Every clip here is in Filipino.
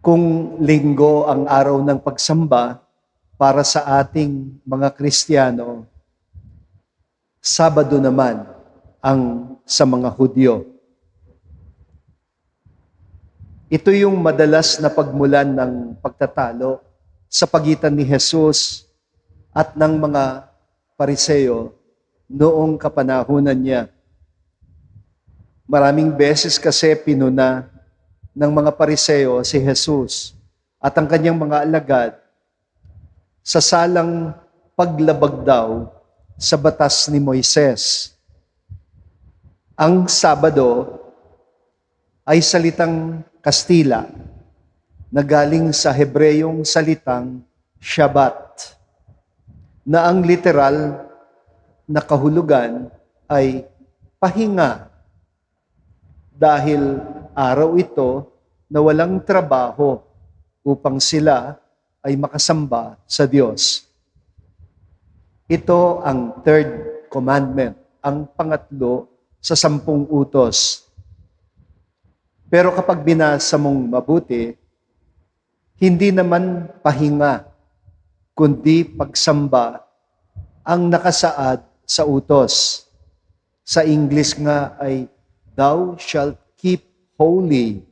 Kung linggo ang araw ng pagsamba para sa ating mga Kristiyano, Sabado naman ang sa mga Hudyo. Ito yung madalas na pagmulan ng pagtatalo sa pagitan ni Jesus at ng mga pariseo noong kapanahunan niya. Maraming beses kasi pinuna ng mga pariseo si Jesus at ang kanyang mga alagad sa salang paglabag daw sa batas ni Moises. Ang Sabado ay salitang Kastila na galing sa Hebreyong salitang Shabbat na ang literal na kahulugan ay pahinga dahil araw ito na walang trabaho upang sila ay makasamba sa Diyos. Ito ang third commandment, ang pangatlo sa sampung utos. Pero kapag binasa mong mabuti, hindi naman pahinga, kundi pagsamba ang nakasaad sa utos. Sa English nga ay, Thou shalt keep holy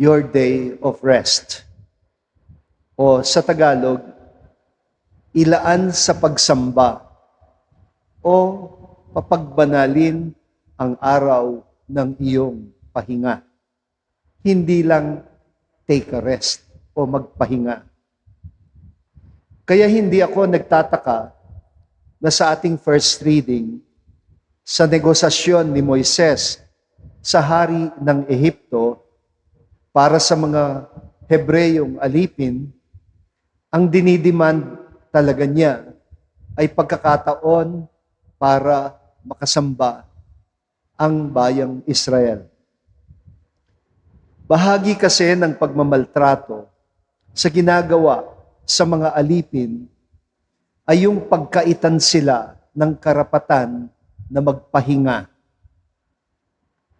your day of rest. O sa Tagalog, ilaan sa pagsamba o papagbanalin ang araw ng iyong pahinga. Hindi lang take a rest o magpahinga. Kaya hindi ako nagtataka na sa ating first reading, sa negosasyon ni Moises sa hari ng Ehipto para sa mga Hebreyong alipin, ang dinidemand talaga niya ay pagkakataon para makasamba ang bayang Israel. Bahagi kasi ng pagmamaltrato sa ginagawa sa mga alipin ay yung pagkaitan sila ng karapatan na magpahinga.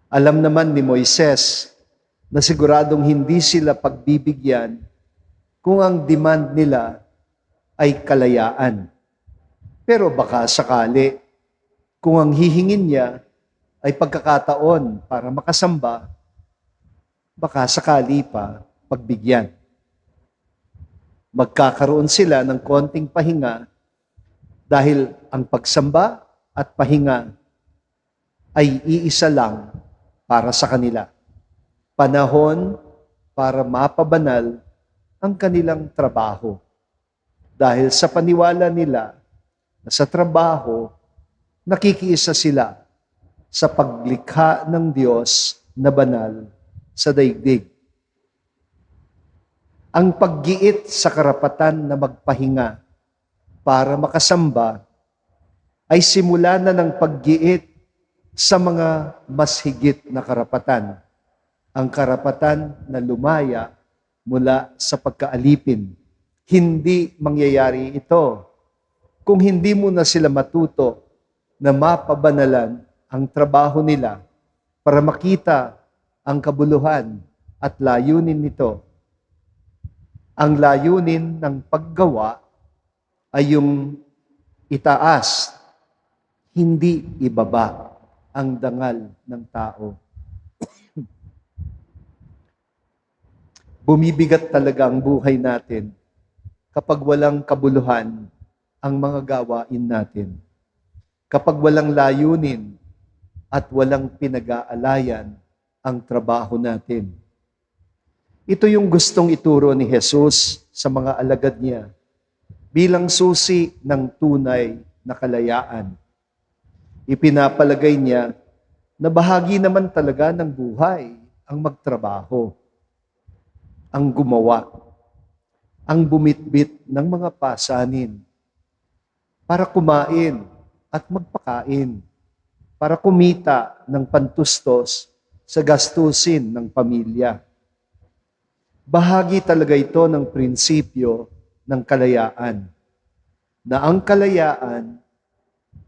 Alam naman ni Moises na siguradong hindi sila pagbibigyan kung ang demand nila ay kalayaan. Pero baka sakali, kung ang hihingin niya ay pagkakataon para makasamba, baka sakali pa pagbigyan. Magkakaroon sila ng konting pahinga dahil ang pagsamba at pahinga ay iisa lang para sa kanila. Panahon para mapabanal ang kanilang trabaho. Dahil sa paniwala nila na sa trabaho, nakikiisa sila sa paglikha ng Diyos na banal sa daigdig. Ang paggiit sa karapatan na magpahinga para makasamba ay simula na ng paggiit sa mga mas higit na karapatan. Ang karapatan na lumaya mula sa pagkaalipin. Hindi mangyayari ito kung hindi mo na sila matuto na mapabanalan ang trabaho nila para makita ang kabuluhan at layunin nito. Ang layunin ng paggawa ay yung itaas, hindi ibaba ang dangal ng tao. Bumibigat talaga ang buhay natin kapag walang kabuluhan ang mga gawain natin. Kapag walang layunin at walang pinag-aalayan ang trabaho natin. Ito yung gustong ituro ni Jesus sa mga alagad niya bilang susi ng tunay na kalayaan. Ipinapalagay niya na bahagi naman talaga ng buhay ang magtrabaho, ang gumawa, ang bumitbit ng mga pasanin para kumain at magpakain, para kumita ng pantustos sa gastusin ng pamilya. Bahagi talaga ito ng prinsipyo ng kalayaan, na ang kalayaan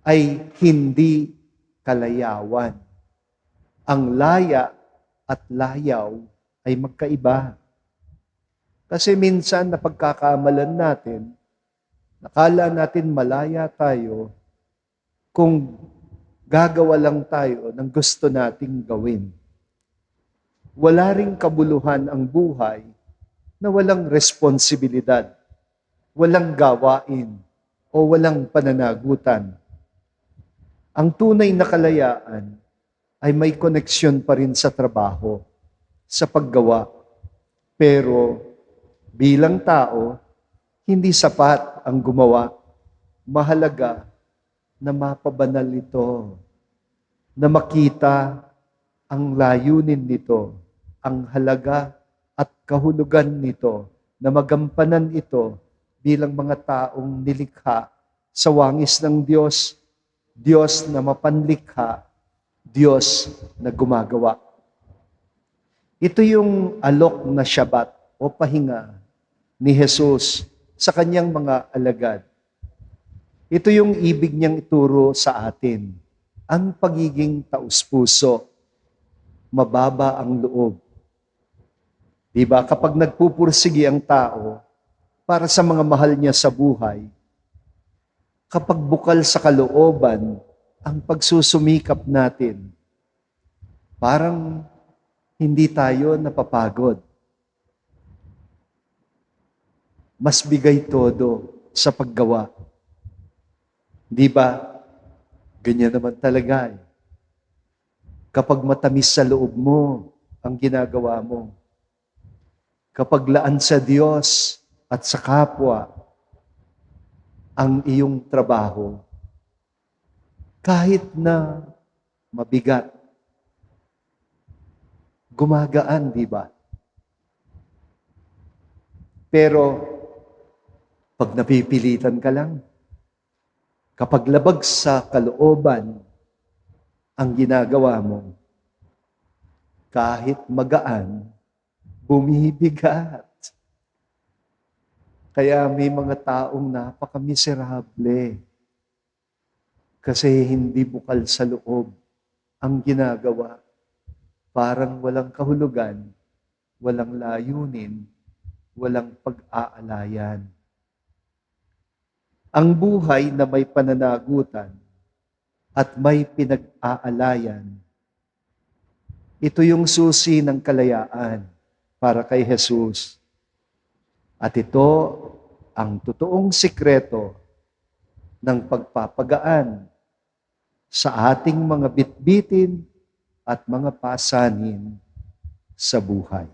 ay hindi kalayawan. Ang laya at layaw ay magkaiba. Kasi minsan napagkakamalan natin, nakala natin malaya tayo kung gagawa lang tayo ng gusto nating gawin. Wala ring kabuluhan ang buhay na walang responsibilidad, walang gawain, o walang pananagutan. Ang tunay na kalayaan ay may koneksyon pa rin sa trabaho, sa paggawa. Pero bilang tao, hindi sapat ang gumawa. Mahalaga na mapabanal ito, na makita ang layunin nito, ang halaga at kahulugan nito, na magampanan ito bilang mga taong nilikha sa wangis ng Diyos, Diyos na mapanlikha, Diyos na gumagawa. Ito yung alok na Shabbat o pahinga ni Jesus sa kanyang mga alagad. Ito yung ibig niyang ituro sa atin, ang pagiging taus-puso, mababa ang loob. Di ba? Kapag nagpupursigi ang tao para sa mga mahal niya sa buhay, kapag bukal sa kalooban ang pagsusumikap natin, parang hindi tayo napapagod. Mas bigay todo sa paggawa. Di ba? Ganyan naman talaga eh. Kapag matamis sa loob mo ang ginagawa mo, kapag laan sa Diyos at sa kapwa ang iyong trabaho, kahit na mabigat, gumagaan, di ba? Pero, pag napipilitan ka lang, kapag labag sa kalooban ang ginagawa mo, kahit magaan, bumibigat. Kaya may mga taong napakamiserable kasi hindi bukal sa loob ang ginagawa. Parang walang kahulugan, walang layunin, walang pag-aalayan. Ang buhay na may pananagutan at may pinag-aalayan, ito yung susi ng kalayaan para kay Jesus. At ito ang totoong sikreto ng pagpapagaan sa ating mga bitbitin at mga pasanin sa buhay.